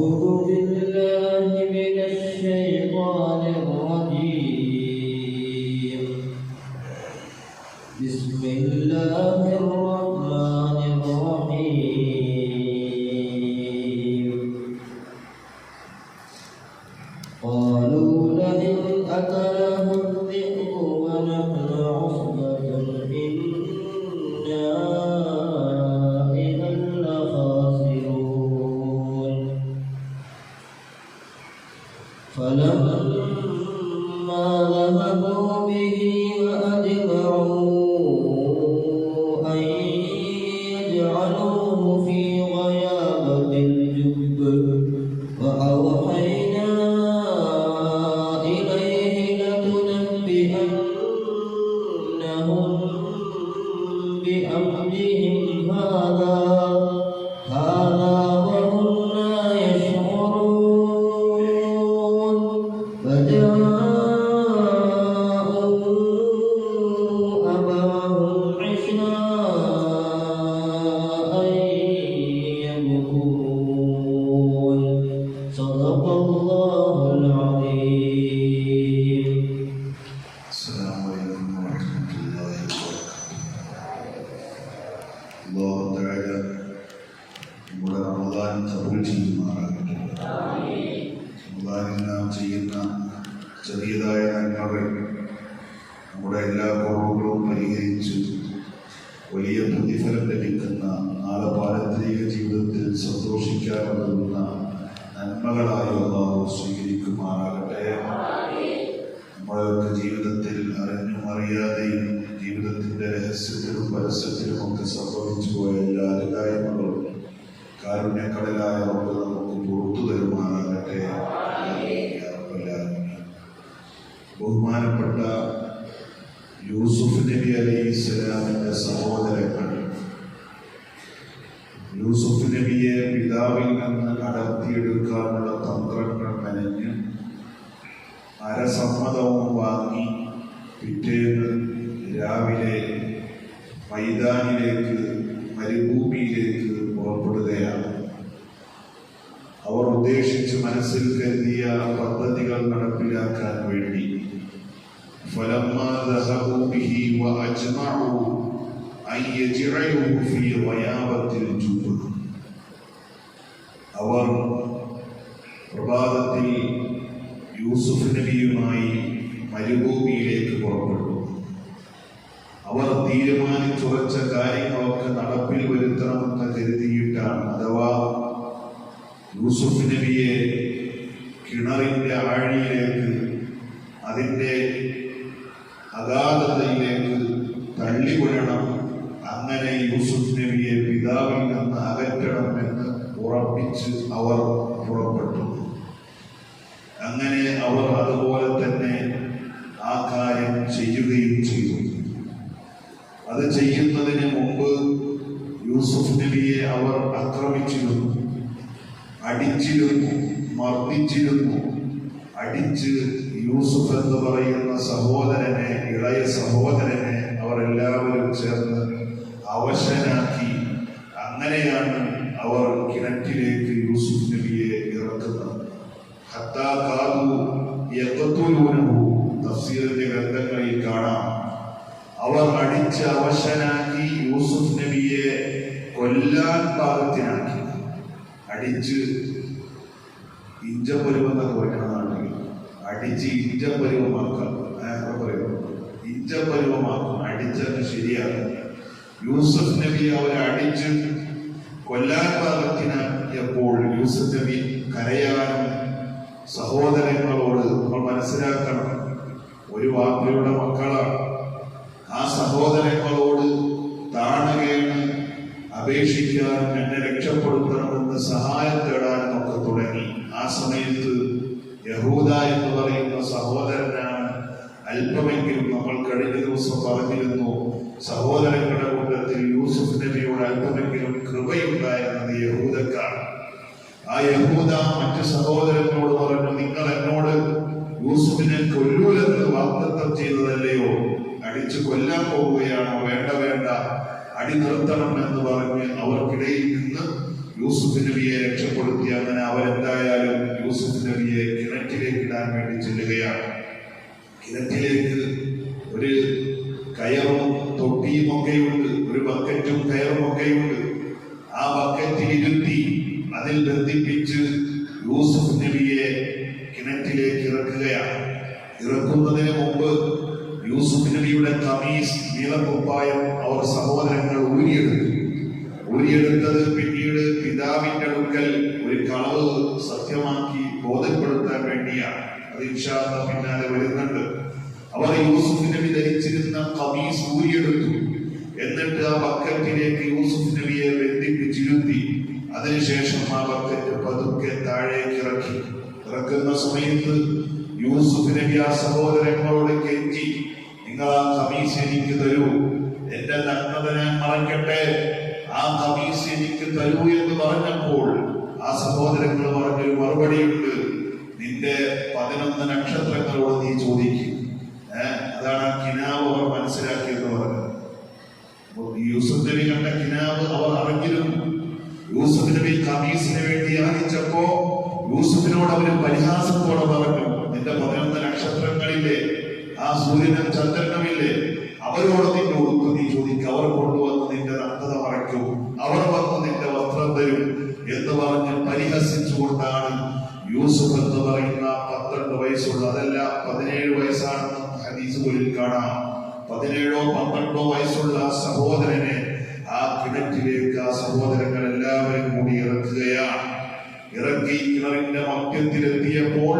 أعوذ بالله لتنبئنهم بأمرهم هذا هذا وهم لا يشعرون. فجاءوا أباهم عشاء يبكون. صدق الله പാരമ്പരിക ജീവിതത്തിൽ സന്തോഷിക്കാറുള്ള നന്മകളായി അള്ളാഹു സ്വീകരിക്കുമാറാകട്ടെ. നമ്മളൊക്കെ ജീവിതത്തിൽ അറിഞ്ഞും അറിയാതെയും ജീവിതത്തിന്റെ രഹസ്യത്തിലും പരസ്യത്തിലും ഒക്കെ സംഭവിച്ചു പോയ എല്ലാ അനുകാര്യങ്ങളും കാരുണ്യക്കടലായ റബ്ബ് നമുക്ക് പുറത്തു തരുമാറാകട്ടെ. ബഹുമാനപ്പെട്ട യൂസുഫ് നബി അലൈഹി സ്വലാമിന്റെ സഹോദരങ്ങൾ പിറ്റേന്ന് രാവിലെ മൈതാനിലേക്ക് മരുഭൂമിയിലേക്ക് പുറപ്പെടുകയാണ്. അവർ ഉദ്ദേശിച്ച് മനസ്സിൽ കരുതിയ പദ്ധതികൾ നടപ്പിലാക്കാൻ വേണ്ടി. അവർ പ്രഭാതത്തിൽ യൂസുഫ് നബിയുമായി മരുഭൂമിയിലേക്ക് പുറപ്പെട്ടു. അവർ തീരുമാനിച്ചുറച്ച കാര്യങ്ങളൊക്കെ നടപ്പിൽ വരുത്തണമെന്ന് കരുതിയിട്ടാണ്. അഥവാ യൂസുഫ് നബിയെ കിണറിന്റെ ആഴിയിലേക്ക് അതിന്റെ അഗാധതയിലേക്ക് തള്ളിവിടണം. അങ്ങനെ യൂസുഫ് നബിയെ പിതാവിൽ നിന്ന് അകറ്റണം എന്ന് ഉറപ്പിച്ച് അവർ പുറപ്പെട്ടു. അങ്ങനെ അവർ അതുപോലെ തന്നെ ആ കാര്യം ചെയ്യുകയും ചെയ്തു. അത് ചെയ്യുന്നതിന് മുമ്പ് യൂസുഫ് നബിയെ അവർ ആക്രമിച്ചിരുന്നു അടിച്ചിരുന്നു മർദ്ദിച്ചിരുന്നു. അടിച്ച് യൂസുഫ് എന്ന് പറയുന്ന സഹോദരനെ ഇളയ സഹോദരനെ അവരെല്ലാവരും ചേർന്ന് അവശനാക്കി. അങ്ങനെയാണ് അവർ കിണറ്റിലേക്ക് യൂസുഫ് നബിയെ ഇറക്കുന്നത്. ഹത്താ കാതു യഖ്തുലൂനഹു തഫ്സീറിന്റെ ഗ്രന്ഥങ്ങളിൽ കാണാം. അവർ അടിച്ച് അവശനാക്കി യൂസുഫ് നബിയെ കൊല്ലാൻ പാകത്തിനാക്കി. അടിച്ച് ഇഞ്ചപ്പരുവെന്നൊക്കെ പറയുന്നതാണെങ്കിൽ അടിച്ച് ഇഞ്ചപ്പരുവമാക്കാം. ഇഞ്ചപ്പരുവമാക്കും. അടിച്ചത് ശരിയാകും യൂസഫ് നബി അവരെ അടിച്ച് കൊല്ലാൻ പാകത്തിനാക്കിയപ്പോൾ യൂസഫ് നബി കരയാനും സഹോദരങ്ങളോട് നമ്മൾ മനസ്സിലാക്കണം. ഒരു വാപ്പയുടെ മക്കളാണ്. ആ സഹോദരങ്ങളോട് താണകേണ് അപേക്ഷിക്കാൻ എന്നെ രക്ഷപ്പെടുത്തണമെന്ന് സഹായം തേടാനും ഒക്കെ തുടങ്ങി. ആ സമയത്ത് യഹൂദ എന്ന് പറയുന്ന സഹോദരനാണ് അല്പമെങ്കിലും നമ്മൾ കഴിഞ്ഞ ദിവസം പറഞ്ഞിരുന്നു സഹോദരങ്ങളുടെ കൂട്ടത്തിൽ യൂസുഫ് നബിയോട് അല്പമെങ്കിലും കൃപയുണ്ടായിരുന്നത് യഹൂദക്കാണ്. ആ യഹൂദ മറ്റ് സഹോദരനോട് പറഞ്ഞു നിങ്ങൾ എന്നോട് യൂസുഫിനെ കൊല്ലൂലെന്ന് വാഗ്ദത്തം ചെയ്തതല്ലയോ അടിച്ചു കൊല്ലാൻ പോവുകയാണോ? വേണ്ട വേണ്ട. അടി നിർത്തണം എന്ന് പറഞ്ഞ് അവർക്കിടയിൽ നിന്ന് യൂസുഫ് നബിയെ രക്ഷപ്പെടുത്തി അങ്ങനെ അവരെന്തായാലും യൂസുഫ് നബിയെ കിണറ്റിലേക്ക് ഇടാൻ വേണ്ടി ചെല്ലുകയാണ്. കിണറ്റിലേക്ക് ഒരു കയറും തൊട്ടിയും ഒക്കെയുണ്ട്. സഹോദരങ്ങളോട് കെഞ്ചി നിങ്ങൾ ആ കമീസ് എനിക്ക് തരൂ എന്റെ നഗ്നത ഞാൻ മറക്കട്ടെ ആ കമീസ് എനിക്ക് തരൂ എന്ന് പറഞ്ഞപ്പോൾ ആ സഹോദരങ്ങൾ പറഞ്ഞൊരു മറുപടിയുണ്ട്. നിന്റെ പതിനൊന്ന് നക്ഷത്രങ്ങളോട് നീ ചോദിക്കും. അതാണ് കിനാവ് അവർ മനസ്സിലാക്കിയെന്ന് പറഞ്ഞത്. യൂസഫ് നബി കണ്ട കിനാവ് അവർ അറിഞ്ഞിരുന്നു. യൂസഫ് നബി കമീസിന് വേണ്ടി യാചിച്ചപ്പോ യൂസഫിനോട് അവർ പരിഹാസത്തോടെ പറഞ്ഞു നിന്റെ പതിനൊന്ന് നക്ഷത്രങ്ങളില്ലേ ആ സൂര്യനും ചന്ദ്രനുമില്ലേ അവരോട് നിന്റെ ഉടുപ്പ് നീ ചോദിക്കുക. അവർ കൊണ്ടുവന്ന് നിന്റെ നഗ്നത മറയ്ക്കും. അവർ വന്ന് നിന്റെ വസ്ത്രം തരും എന്ന് പറഞ്ഞ് പരിഹസിച്ചുകൊണ്ടാണ് യൂസുഫ് എന്ന് പറയുന്ന പന്ത്രണ്ട് വയസ്സുള്ള അതല്ല പതിനേഴ് വയസ്സാണെന്ന് ഹദീസ് പോലും കാണാം. പതിനേഴോ പന്ത്രണ്ടോ വയസ്സുള്ള സഹോദരനെ ആ കിണറ്റിലേക്ക് ആ സഹോദരങ്ങൾ എല്ലാവരും കൂടി ഇറക്കുകയാണ്. ഇറക്കി കിണറിന്റെ മധ്യത്തിലെത്തിയപ്പോൾ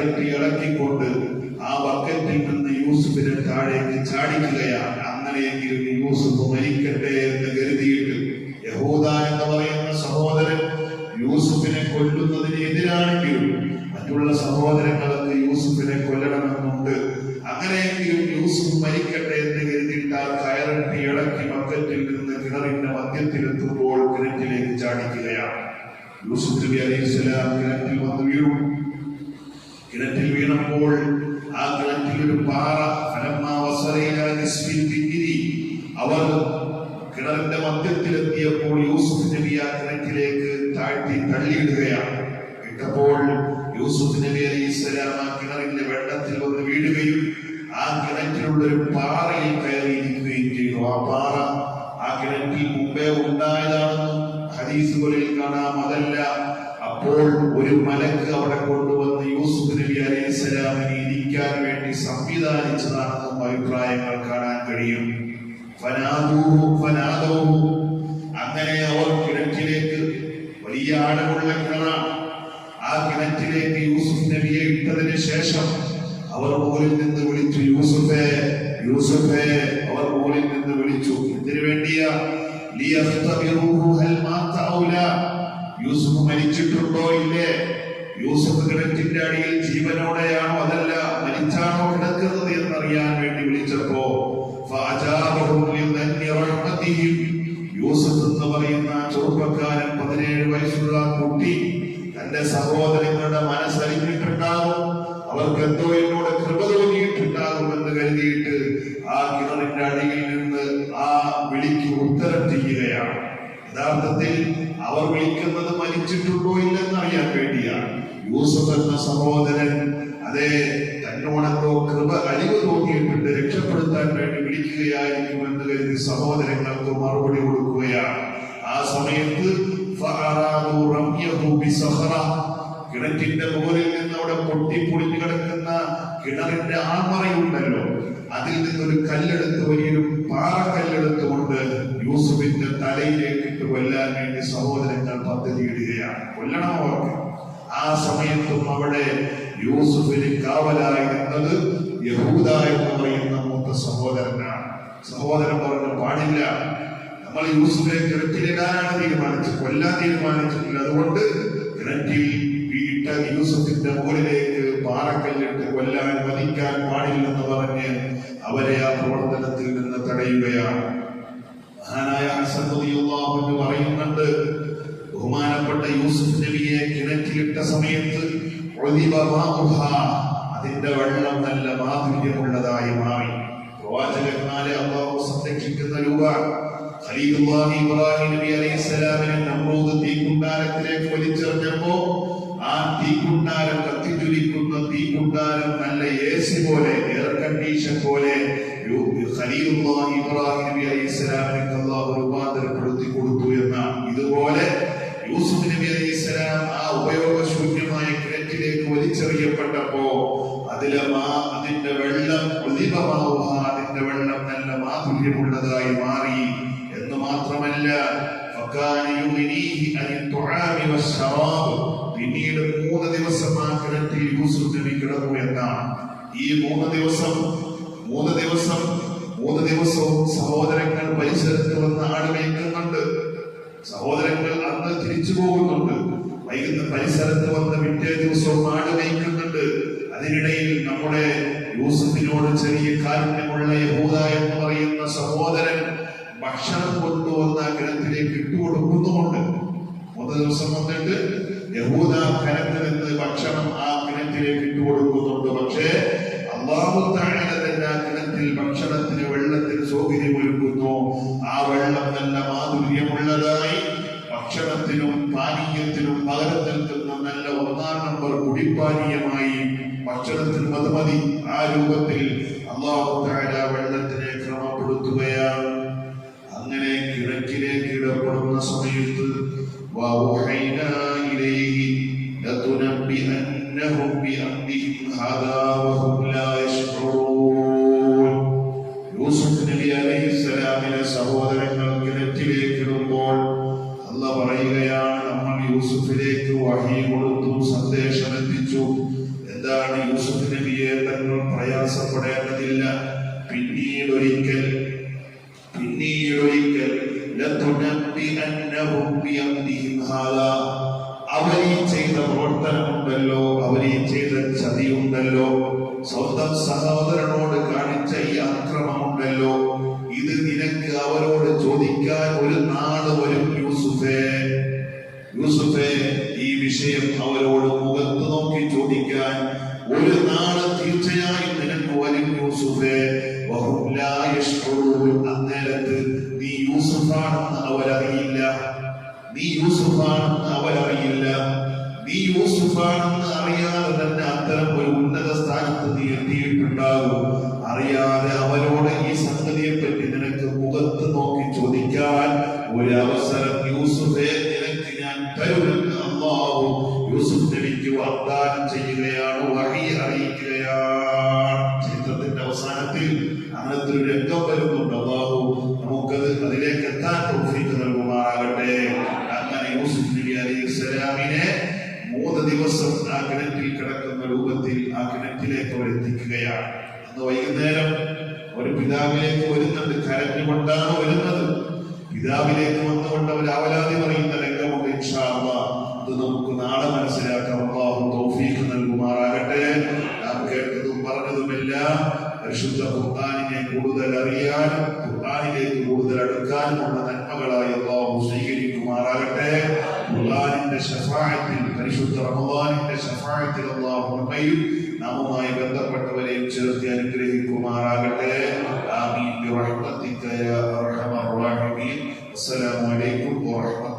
കയറിട്ട് ഇറക്കിക്കൊണ്ട് ആ ബക്കറ്റിൽ നിന്ന് യൂസുഫിനെ താഴേക്ക് ചാടിക്കുകയാണ്. അങ്ങനെയെങ്കിലും യൂസുഫ് മരിക്കട്ടെ എന്ന് കരുതിയിട്ട് യഹൂദ എന്ന് പറയുന്ന സഹോദരൻ യൂസുഫിനെ കൊല്ലുന്നതിന് എതിരാണെങ്കിലും മറ്റുള്ള സഹോദരങ്ങൾക്ക് യൂസുഫിനെ കൊല്ലണമെന്നുണ്ട്. അങ്ങനെയെങ്കിലും യൂസുഫ് മരിക്കട്ടെ എന്ന് കരുതിയിട്ട് ആ കയറിട്ട് ഇളക്കി ബക്കറ്റിൽ നിന്ന് കിണറിന്റെ മധ്യത്തിലെത്തുമ്പോൾ കിണറ്റിലേക്ക് ചാടിക്കുകയാണ്. യൂസുഫ് നബി അലൈഹി സ്വലാം കിണറ്റിൽ വന്ന് വീണു. കിണറ്റിൽ വീണപ്പോൾ ആ കിണറ്റിൽ ഒരു പാറ ഹദീസുകളിൽ കാണാം അതല്ല. അപ്പോൾ ഒരു മലക്ക് അവിടെ കൊണ്ടുവന്ന് യൂസുഫ് നബി അലൈഹി സ്വലാമിനെ ഇരിക്കാൻ വേണ്ടി സംവിധാനിച്ചതാണെന്നും അഭിപ്രായങ്ങൾ കാണാൻ കഴിയും. അങ്ങനെ അവർ കിണറ്റിലേക്ക് വലിയ ആഴമുള്ള കിണറാണ്. ആ കിണറ്റിലേക്ക് യൂസുഫ് നബിയെ ഇട്ടതിന് ശേഷം അവർ മുകളിൽ നിന്ന് വിളിച്ചു യൂസുഫേ യൂസുഫേ. അവർ മുകളിൽ നിന്ന് വിളിച്ചു ഇതിനു വേണ്ടിയാ യൂസുഫ് മരിച്ചിട്ടുണ്ടോ ഇല്ലേ യൂസുഫ് കിണറ്റിന്റെ അടിയിൽ ജീവനോടെയാണോ അതല്ല മരിച്ചാണോ കിടക്കുന്നത് എന്നറിയാൻ വേണ്ടി വിളിച്ചപ്പോ യൂസഫ്. എന്ന് പറയുന്ന ചെറുപ്പക്കാരൻ പതിനേഴ് വയസ്സുള്ള കുട്ടി തന്റെ സഹോദരങ്ങളുടെ മനസ്സറിഞ്ഞിട്ടുണ്ടാവും അവർക്ക് എന്തോ യഥാർത്ഥത്തിൽ അവർ വിളിക്കുന്നത് മരിച്ചിട്ടുണ്ടോ ഇല്ലെന്ന് അറിയാൻ വേണ്ടിയാണ്. യൂസഫ് എന്ന സഹോദരൻ അതെ തന്നോടെന്തോ കൃപ അലിവ് തോന്നിയിട്ടുണ്ട്. രക്ഷപ്പെടുത്താൻ വേണ്ടി വിളിക്കുകയായിരിക്കും എന്ന് കരുതി സഹോദരങ്ങൾക്ക് മറുപടി കൊടുക്കുകയാണ്. ആ സമയത്ത്. കിണറ്റിന്റെ മുകളിൽ നിന്ന് അവിടെ പൊട്ടിപ്പൊളിഞ്ഞു കിടക്കുന്ന കിണറിന്റെ ആമറയുണ്ടല്ലോ അതിൽ നിന്നൊരു കല്ലെടുത്ത് വലിയൊരു പാറക്കല്ലെടുത്തുകൊണ്ട് യൂസുഫിന്റെ തലയിലേക്ക് ഇട്ട് കൊല്ലാൻ വേണ്ടി സഹോദരങ്ങൾ പദ്ധതിയിടുകയാണ്. കൊല്ലണം അവർക്ക്? ആ സമയത്തും അവിടെ യൂസുഫിന് കാവലായി നിന്നത് യഹൂദ എന്ന് പറയുന്ന മൂത്ത സഹോദരനാണ്. സഹോദരൻ പറഞ്ഞു പാടില്ല. നമ്മൾ യൂസുഫിനെ കിണറ്റിലിടാനാണ് തീരുമാനിച്ചത് കൊല്ലാൻ തീരുമാനിച്ചിട്ടില്ല. അതുകൊണ്ട് കിണറ്റിൽ വീട്ട യൂസഫിന്റെ മുകളിലേക്ക് പാറക്കല്ലിട്ട് കൊല്ലാൻ വധിക്കാൻ പാടില്ലെന്ന് പറഞ്ഞ് അവരെ ആ പ്രവർത്തനത്തിൽ നിന്ന് തടയുകയാണ് മഹാനായ അൻഹു പറയുന്നുണ്ട് ബഹുമാനപ്പെട്ട യൂസുഫ് നബിയെ കിണറ്റിലിട്ട സമയത്ത്. അതിന്റെ വെള്ളം നല്ല മാധുര്യമുള്ളതായി മാറി പ്രവാചകന്മാരെ അള്ളാഹു സംരക്ഷിക്കുന്ന രൂപ ഖലീലുല്ലാഹി ഇബ്രാഹിം നബി അലൈഹിസ്സലാമിനെ നമ്രൂദ് തീക്കുണ്ടാരത്തിലേക്ക് വലിച്ചെറിഞ്ഞപ്പോ ആ തീക്കുണ്ടാരം കത്തിജ്വലിക്കുന്ന തീക്കുണ്ടാരം നല്ല എ സി പോലെ എയർ കണ്ടീഷൻ പോലെ യു- ഖലീലുല്ലാഹി ഇബ്രാഹിം നബി അലൈഹിസ്സലാമിനെ അല്ലാഹു രൂപാന്തരപ്പെടുത്തി കൊടുത്തു എന്നാണ് ഇതുപോലെ യൂസുഫ് നബി അലൈഹിസ്സലാം ആ ഉപയോഗശൂന്യമായ കിണറ്റിലേക്ക് വലിച്ചെറിയപ്പെട്ടപ്പോ അതിലെ മാ അതിന്റെ വെള്ളം ഉദിപമാവുക അതിന്റെ വെള്ളം നല്ല മാധുര്യമുള്ളതായി മാറി എന്ന് മാത്രമല്ല فكان يغنيه عن الطعام والشراب. പിന്നീട് മൂന്ന് ദിവസം ആ കിണറ്റിൽ യൂസുഫ് എന്നാണ്. ഈ മൂന്ന് ദിവസം മൂന്ന് ദിവസം മൂന്ന് ദിവസവും സഹോദരങ്ങൾ പരിസരത്ത് വന്ന് ആട് മേയ്ക്കുന്നുണ്ട് സഹോദരങ്ങൾ അന്ന് തിരിച്ചു പോകുന്നുണ്ട്. വൈകുന്ന പരിസരത്ത് വന്ന് പിറ്റേ ദിവസവും ആട് മേയ്ക്കുന്നുണ്ട് അതിനിടയിൽ നമ്മുടെ യൂസഫിനോട് ചെറിയ കാരുണ്യമുള്ള യഹൂദ എന്ന് പറയുന്ന സഹോദരൻ ഭക്ഷണം കൊണ്ടുവന്ന കിണറ്റിലേക്ക് ഇട്ടുകൊടുക്കുന്നുമുണ്ട്. മൂന്ന് ദിവസം വന്നിട്ട് യഹൂദ ഖനത്തിൽ നിന്ന് ഭക്ഷണം ആ കിണറ്റിലേക്ക് ഇട്ടു കൊടുക്കുന്നുണ്ട്. പക്ഷേ അള്ളാഹു താഴെ കിണറ്റിൽ ഭക്ഷണത്തിന് വെള്ളത്തിന് സൗകര്യമൊരുക്കുന്നു ആ വെള്ളം നല്ല മാധുര്യമുള്ളതായി ഭക്ഷണത്തിനും പാനീയത്തിനും പകരത്തിൽ നിന്ന് നല്ല ഒന്നാം നമ്പർ കുടിപ്പാനീയമായി ഭക്ഷണത്തിനും അത് മതി ആ രൂപത്തിൽ അള്ളാഹു താഴെ വെള്ളത്തിനെ ക്രമപ്പെടുത്തുകയാണ്. അങ്ങനെ കിഴക്കിലേക്ക് ഇടപെടുന്ന സമയത്ത് വാവുഹൈ അവരീ ചെയ്ത പ്രവർത്തനമുണ്ടല്ലോ അവരീ ചെയ്ത ചതിയുണ്ടല്ലോ സ്വന്തം സഹോദരനോട് കാണിച്ച ഈ അക്രമമുണ്ടല്ലോ. ഇത് നിനക്ക് അവരോട് ചോദിക്കാൻ ഒരു നാട് വരും യൂസുഫേ. യൂസുഫേ ഈ വിഷയം അവരോട് മുഖത്ത് നോക്കി ചോദിക്കാൻ ഒരു നാൾ തീർച്ചയായും നിനക്ക് വരും യൂസുഫേ. അന്നേരത്ത് നീ യൂസുഫാണെന്ന് അവരറിയില്ല. നീ യൂസുഫാണെന്ന് അവരറിയില്ല. നീ യൂസുഫാണെന്ന് അറിയാതെ തന്നെ അത്തരം ഒരു ഉന്നത സ്ഥാനത്ത് നീ എത്തിയിട്ടുണ്ടാകും. അറിയാതെ അവരോട് ഈ സംഗതിയെ പറ്റി നിനക്ക് മുഖത്ത് നോക്കി ചോദിക്കാൻ ഒരു അവസരം യൂസുഫെ നിനക്ക് ഞാൻ തരുമെന്ന് അള്ളാഹു യൂസുഫ് നബിക്ക് വാഗ്ദാനം അള്ളാഹുലേക്ക് വന്നുകൊണ്ട് അവർ ആവലാതി പറയുന്ന രംഗമുണ്ട് ഇത് നമുക്ക് നാളെ മനസ്സിലാക്കാം. അള്ളാഹു തൗഫീഖ് നൽകുമാറാകട്ടെ. നാം കേട്ടതും പറഞ്ഞതുമെല്ലാം പരിശുദ്ധ ഖുർആാനിനെ കൂടുതൽ അറിയാൻ ഖുർആാനിലേക്ക് കൂടുതൽ അടുക്കാനുമുള്ള നന്മകളായി അള്ളാഹു സ്വീകരിക്കുമാറാകട്ടെ. ഖുർആാനിന്റെ ഷഫായത്തിൽ പരിശുദ്ധ റമദാനിന്റെ ഷഫായത്തിൽ അള്ളാഹു നമ്മയും നാമുമായി ബന്ധപ്പെട്ടവരെയും ചേർത്ത് അനുഗ്രഹിക്കുമാറാകട്ടെ. ആമീൻ. ബിറഹ്മതിക യാ അസ്സലാമലൈക്കും വാഹമ